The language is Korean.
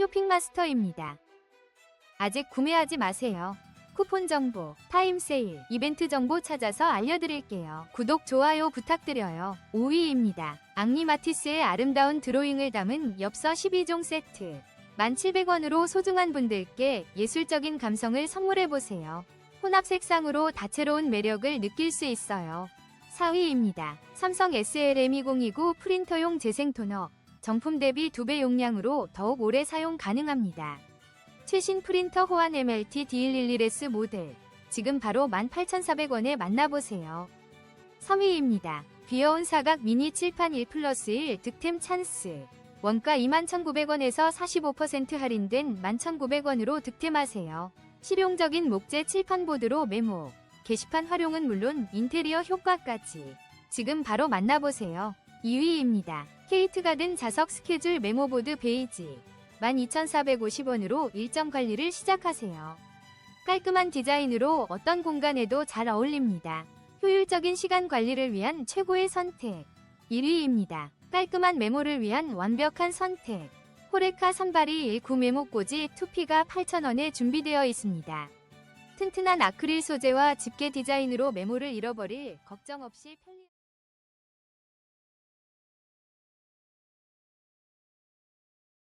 쇼핑마스터입니다. 아직 구매하지 마세요. 쿠폰 정보, 타임 세일, 이벤트 정보 찾아서 알려드릴게요. 구독, 좋아요 부탁드려요. 5위입니다. 앙리마티스의 아름다운 드로잉을 담은 엽서 12종 세트. 1,700원으로 소중한 분들께 예술적인 감성을 선물해보세요. 혼합 색상으로 다채로운 매력을 느낄 수 있어요. 4위입니다. 삼성 SLM2029 프린터용 재생 토너. 정품 대비 2배 용량으로 더욱 오래 사용 가능합니다. 최신 프린터 호환 MLT D111S 모델. 지금 바로 18,400원에 만나보세요. 3위입니다. 귀여운 사각 미니 칠판 1 플러스 1 득템 찬스. 원가 21,900원에서 45% 할인된 11,900원으로 득템하세요. 실용적인 목재 칠판보드로 메모. 게시판 활용은 물론 인테리어 효과까지. 지금 바로 만나보세요. 2위입니다. 케이트 가든 자석 스케줄 메모보드 베이지. 12,450원으로 일정 관리를 시작하세요. 깔끔한 디자인으로 어떤 공간에도 잘 어울립니다. 효율적인 시간 관리를 위한 최고의 선택. 1위입니다. 깔끔한 메모를 위한 완벽한 선택. 호레카 선발이 19 메모꽂이 2P가 8,000원에 준비되어 있습니다. 튼튼한 아크릴 소재와 집게 디자인으로 메모를 잃어버릴 걱정 없이 편리